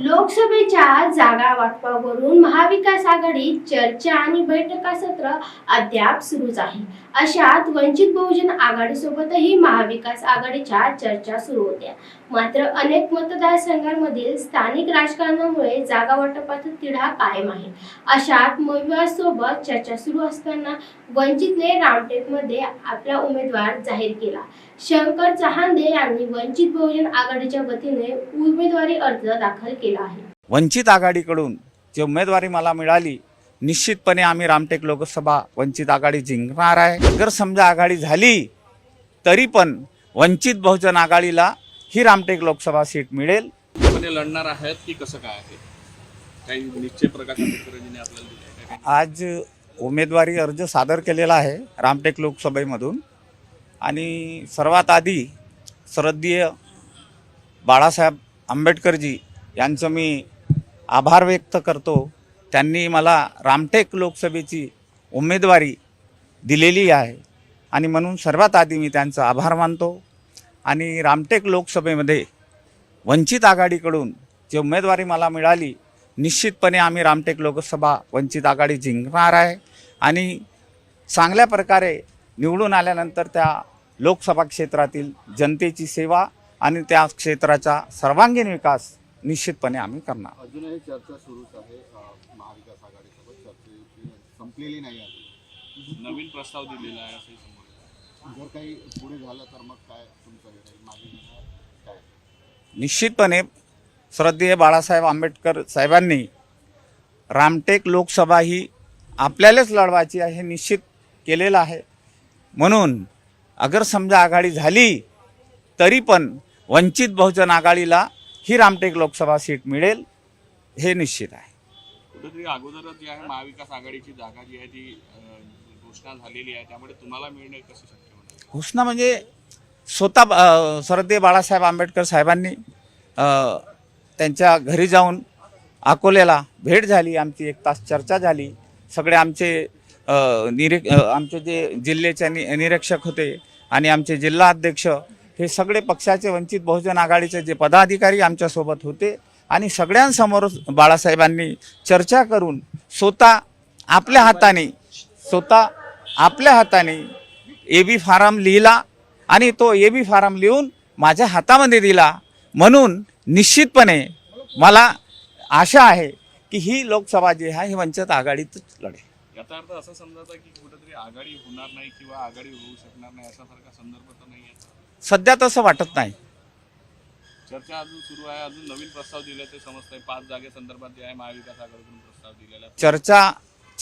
लोकसभेच्या जागा वाटपावरून महाविकास आघाडीत चर्चा आणि बैठका सत्र अद्याप सुरूच आहे. अशात वंचित बहुजन आघाडीसोबतही महाविकास आघाडीच्या चर्चा सुरू होत्या. मात्र अनेक मतदारसंघांमधील स्थानिक राजकारणामुळे जागा वाटपाचा तिढा कायम आहे. अशात सोबत चर्चा सुरू असताना वंचितने रामटेकमध्ये आपला उमेदवार जाहीर केला. शंकर चहांदे यांनी वंचित बहुजन आघाडीच्या वतीने उमेदवारी अर्ज दाखल केला आहे. वंचित आघाडीकडून जी उमेदवारी मला मिळाली निश्चितपणे आम्ही रामटेक लोकसभा वंचित आघाडी जिंकणार आहे. जर समजा आघाडी झाली तरी पण वंचित बहुजन आघाडीला ही रामटेक लोकसभा सीट मिळेल. लढणार आहेत की कसं काय आहे? काही निश्चय प्रकाश आंबेडकरांनी आपल्याला दिले आहे का? आज उमेदवारी अर्ज सादर केलेला आहे रामटेक लोकसभेमधून. आणि सर्वात आधी श्रद्धेय बाळासाहेब आंबेडकरजी यांचं मी आभार व्यक्त करतो. त्यांनी मला रामटेक लोकसभेची उमेदवारी दिलेली आहे. आणि म्हणून सर्वात आधी मी त्यांचा आभार मानतो. आणि रामटेक लोकसभेमध्ये वंचित आघाडीकडून जी उमेदवारी मला मिळाली निश्चितपणे आम्ही रामटेक लोकसभा वंचित आघाडी जिंकणार आहे. आणि चांगल्या प्रकारे निवडून आल्यानंतर त्या लोकसभा क्षेत्रातील जनतेची सेवा आणि त्या क्षेत्राचा सर्वांगीण विकास निश्चितपणे आम्ही करणार. अजूनही चर्चा सुरूच आहे. महाविकास आघाडीसोबत चर्चेची संपलेली नाही अजून. नवीन प्रस्ताव दिलेला आहे असंही समोर. जर काही पुढे झालं तर मग काय तुमचं मागे निश्चितपणे श्रद्धेय बाळासाहेब आंबेडकर साहेबांनी रामटेक लोकसभा ही आपल्यालाच लढवायची आहे हे निश्चित केलेलं आहे. म्हणून अगर समजा आघाडी झाली तरी पण वंचित बहुजन आघाडीला ही रामटेक लोकसभा सीट मिळेल हे निश्चित आहे. कुठेतरी अगोदरच जी आहे महाविकास आघाडीची जागा जी आहे ती घोषणा झालेली आहे. त्यामुळे तुम्हाला मिळणे कसं शक्य घोषणा म्हणजे स्वतः श्रद्धेय बाळासाहेब आंबेडकर साहेबांनी त्यांच्या घरी जाऊन अकोल्याला भेट झाली आमची एक तास चर्चा झाली. सगळे आमचे निरीक आमचे जे जिल्ह्याचे नि निरीक्षक होते आणि आमचे जिल्हा अध्यक्ष हे सगळे पक्षाचे वंचित बहुजन आघाडीचे जे पदाधिकारी आमच्यासोबत होते आणि सगळ्यांसमोर बाळासाहेबांनी चर्चा करून स्वतः आपल्या हाताने स्वतः आपल्या हाताने ए बी फारम लिहिला आणि तो ए बी फारम लिहून माझ्या हातामध्ये दिला. म्हणून निश्चितपणे मला आशा आहे की ही लोकसभा जी आहे ही वंचित आघाडीतच लढेल. याचा अर्थ असं समजायचा की कुठेतरी आघाडी होणार नाही किंवा आघाडी होऊ शकणार नाही अशासारखा संदर्भ तर नाही आहे सध्या तसं वाटत नाही. चर्चा अजून सुरू आहे अजून नवीन प्रस्ताव दिल्याचे समजतंय. पाच जागेसंदर्भात जे आहे महाविकास आघाडीकडून प्रस्ताव दिलेला आहे. चर्चा